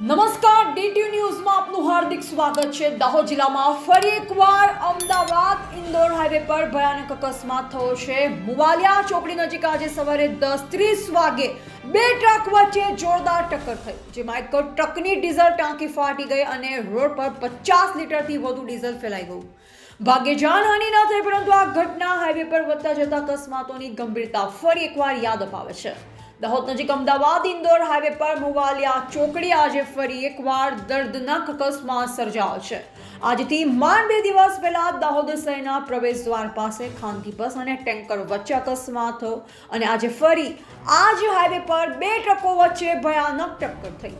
નમસ્કાર ડીટી ન્યૂઝમાં આપનું હાર્દિક સ્વાગત છે. દાહોદ જિલ્લામાં ફરી એકવાર અમદાવાદ ઇન્દોર હાઈવે પર ભયાનક અકસ્માત થયો છે. મુવાલિયા ચોકડી નજીક આજે સવારે દસ ત્રીસ વાગે બે ટ્રક વચ્ચે જોરદાર ટક્કર થઈ. જેમાં એક ટ્રકની ડીઝલ ટાંકી ફાટી ગઈ અને રોડ પર પચાસ લીટરથી વધુ ડીઝલ ફેલાઈ ગયું. ભાગ્યે જાનહાનિ ન થઈ પરંતુ આ ઘટના હાઈવે પર વધતા જતા અકસ્માતોની ગંભીરતા ફરી એકવાર યાદ અપાવે છે. દાહોદ નજીક અમદાવાદ, ઇન્દોર હાઈવે પર મુવાલિયા ચોકડી આજે ફરી એકવાર દર્દનાક અકસ્માત સર્જાયો છે. આજથી માંડ બે દિવસ પહેલા દાહોદ શહેરના પ્રવેશ દ્વાર પાસે ખાનગી બસ અને ટેન્કર વચ્ચે અકસ્માત થયો અને આજે ફરી આ જ હાઈવે પર બે ટ્રકો વચ્ચે ભયાનક ટક્કર થઈ.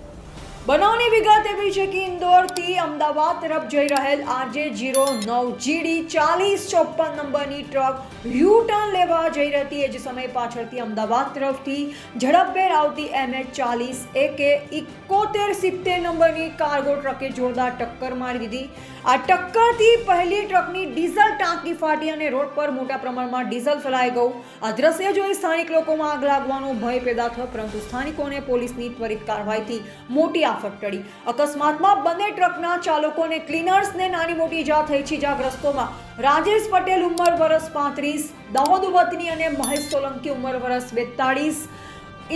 બનાવની વિગત એવી છે કે ઇન્દોરથી અમદાવાદ તરફ જઈ રહેલ આરજે જીરો નવ જીડી ચાલીસ ચોપન નંબરની ટ્રક યુ ટર્ન લેવા જઈ રહી હતી એ જ સમયે પાછળથી અમદાવાદ તરફથી ઝડપભેર આવતી એમએચ ચાલીસ એકે ઇકોતેર સિત્તેર નંબરની કાર્ગો ટ્રકે જોરદાર ટક્કર મારી દીધી. આ ટક્કરથી પહેલી ટ્રકની ડીઝલ ટાંકી ફાટી અને રોડ પર મોટા પ્રમાણમાં ડીઝલ ફેલાઈ ગયું. આ દ્રશ્ય જોઈ સ્થાનિક લોકોમાં આગ લાગવાનો ભય પેદા થયો, પરંતુ સ્થાનિકોને પોલીસની ત્વરિત કાર્યવાહીથી મોટી આફત અકસ્માતમાં બંને ટ્રકના ચાલકોને ક્લીનર્સને નાની મોટી ઈજા થઈ છે. ઇજાગ્રસ્તોમાં રાજેશ પટેલ ઉંમર વર્ષ પાંત્રીસ, દાહોદ વતની અને મહેશ સોલંકી ઉંમર વર્ષ બેતાળીસ.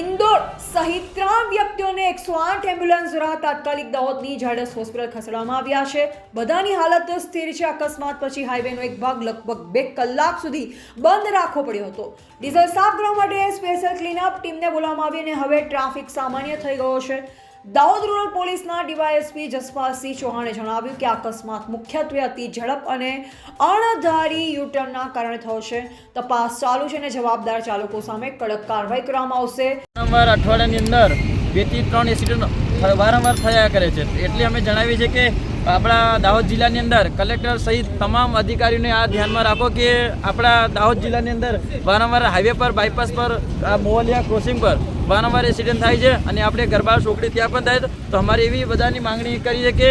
ઇન્દોર સહિત ત્રણ વ્યક્તિઓને એકસો આઠ એમ્બ્યુલન્સ દ્વારા તાત્કાલિક દાહોદની ઝાડસ હોસ્પિટલ ખસેડવામાં આવ્યા છે. બધાની હાલત સ્થિર છે. અકસ્માત પછી હાઈવેનો એક ભાગ લગભગ બે કલાક સુધી બંધ રાખવો પડ્યો હતો. ડીઝલ સાફ કરવા માટે સ્પેશિયલ ક્લીનઅપ ટીમને બોલાવવામાં આવી અને હવે ટ્રાફિક સામાન્ય થઈ ગયો છે. દાહોદ રૂરલ પોલીસના ડીવાયએસપી જસપાલસિંહ ચૌહાણે જણાવ્યું કે અકસ્માત મુખ્યત્વે અતિ ઝડપ અને અણધારી યુટર્નના કારણે થયો છે. તપાસ ચાલુ છે અને જવાબદાર ચાલકો સામે કડક કાર્યવાહી કરવામાં આવશે. વારંવાર અઠવાડિયાની અંદર બેથી ત્રણ એક્સિડન્ટ વારંવાર થયા કરે છે. એટલે અમે જણાવીએ છીએ કે આપણા દાહોદ જિલ્લાની અંદર કલેક્ટર સહિત તમામ અધિકારીઓને આ ધ્યાનમાં રાખો કે આપણા દાહોદ જિલ્લાની અંદર વારંવાર હાઈવે પર બાયપાસ પર, આ મોવલિયા ક્રોસિંગ પર વારંવાર એક્સિડન્ટ થાય છે અને આપણે ગરબાડા ચોકડી ત્યાં પણ થાય તો અમારી એવી બધાની માંગણી કરી છે કે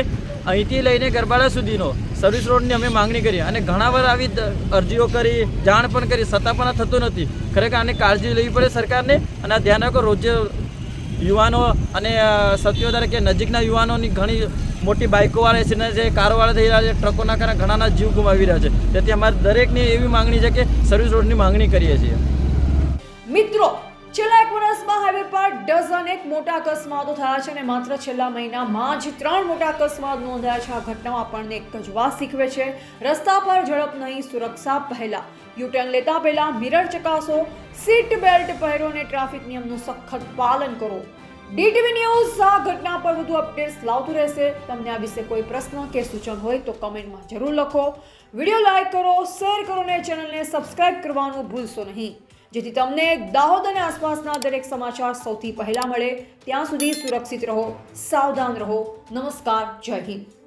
અહીંથી લઈને ગરબાડા સુધીનો સર્વિસ રોડની અમે માંગણી કરી અને ઘણા વાર આવી અરજીઓ કરી, જાણ પણ કરી છતાં પણ આ થતું નથી. ખરેખર આને કાળજી લેવી પડે સરકારને અને આ ધ્યાન રાખો, રોજ યુવાનો અને અ, કે નજીકના યુવાનોની ઘણી મોટી બાઇકોવાળા ને છે કારોવાળા થઈ રહ્યા છે ટ્રકોના કારણે ઘણાના જીવ ગુમાવી રહ્યા છે. તેથી અમારે દરેકની એવી માંગણી છે કે સર્વિસ રોડની માંગણી કરીએ છીએ. મિત્રો છેલ્લા એક વર્ષમાં હાઈવે પર ડઝન એક મોટા અકસ્માતો થયા છે અને માત્ર છેલ્લા મહિનામાં જ ત્રણ મોટા અકસ્માત નોંધાયા છે. આ ઘટનાઓ આપણને એક જ વાત શીખવે છે. રસ્તા પર ઝડપ નહીં સુરક્ષા પહેલાં. યુટર્ન લેતા પહેલાં મિરર ચકાસો સીટ બેલ્ટ પહેરો અને ટ્રાફિક નિયમનું સખત પાલન કરો. ડીટીવી ન્યૂઝ, આ ઘટના પર વધુ અપડેટ્સ લાવતું રહેશે. તમને આ વિશે કોઈ પ્રશ્ન કે સૂચન હોય તો કમેન્ટમાં જરૂર લખો. વીડિયો લાઈક કરો, શેર કરો અને ચેનલને સબસ્ક્રાઇબ કરવાનું ભૂલશો નહીં. જેથી તમને દાહોદ અને આસપાસના દરેક સમાચાર સૌથી પહેલા મળે. ત્યાં સુધી સુરક્ષિત રહો, સાવધાન રહો. નમસ્કાર, જય હિન્દ.